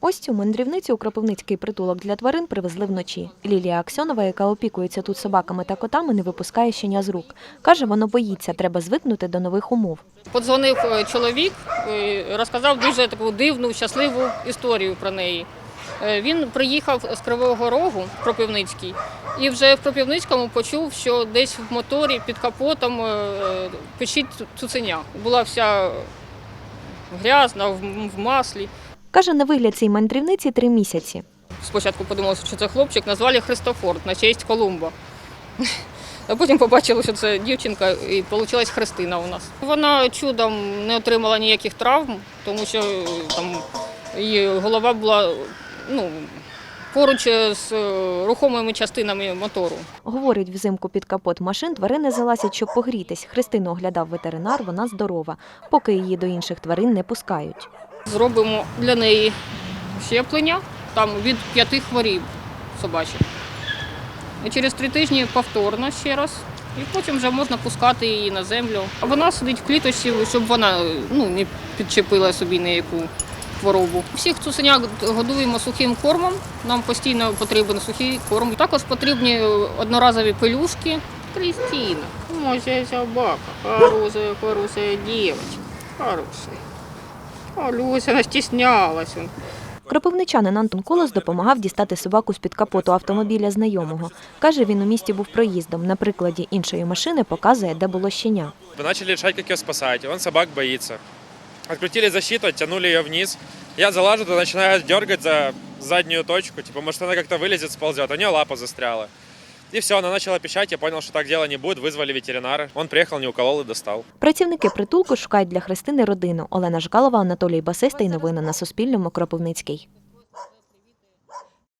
Ось цю мандрівницю у Кропивницький притулок для тварин привезли вночі. Лілія Аксьонова, яка опікується тут собаками та котами, не випускає щеня з рук. Каже, воно боїться, треба звикнути до нових умов. Подзвонив е, чоловік, е, розказав дуже таку дивну, щасливу історію про неї. Е, Він приїхав з Кривого Рогу в Кропивницький і вже в Кропивницькому почув, що десь в моторі під капотом печить цуценя. Була вся грязна, в маслі. Каже, на вигляд цій мандрівниці три місяці. Спочатку подумали, що це хлопчик, назвали Христофор на честь Колумба. А потім побачили, що це дівчинка, і вийшла Христина у нас. Вона чудом не отримала ніяких травм, тому що там її голова була ну, поруч з е, рухомими частинами мотору. Говорить, взимку під капот машин тварини залазять, щоб погрітись. Христину оглядав ветеринар, вона здорова, поки її до інших тварин не пускають. Зробимо для неї щеплення там від п'яти хворіб собачих. І через три тижні повторно ще раз. І потім вже можна пускати її на землю. А вона сидить в кліточці, щоб вона ну, не підчепила собі ніяку хворобу. Всіх цуценяк годуємо сухим кормом. Нам постійно потрібен сухий корм. Також потрібні одноразові пелюшки. Кристина, моя собака, хорошая, хорошая девочка, хорошая. А Люся настіснялась. Кропивничанин Антон Колос допомагав дістати собаку з-під капоту автомобіля знайомого. Каже, він у місті був проїздом. На прикладі іншої машини показує, де було щеня. Мы начали решать, как ее спасать. Он собак боится. Открутили защиту, оттянули ее вниз. Я залажу, то начинаю дергать за заднюю точку. Типа, может, она как-то вылезет, сползет. У нее лапа застряла. И все, она начала пищать. Я понял, что так дело не будет. Вызвали ветеринара. Он приехал, не уколол и достал. Працівники притулку шукають для Христини родину. Олена Жкалова, Анатолій Басистий. Новини на Суспільному. Кропивницький.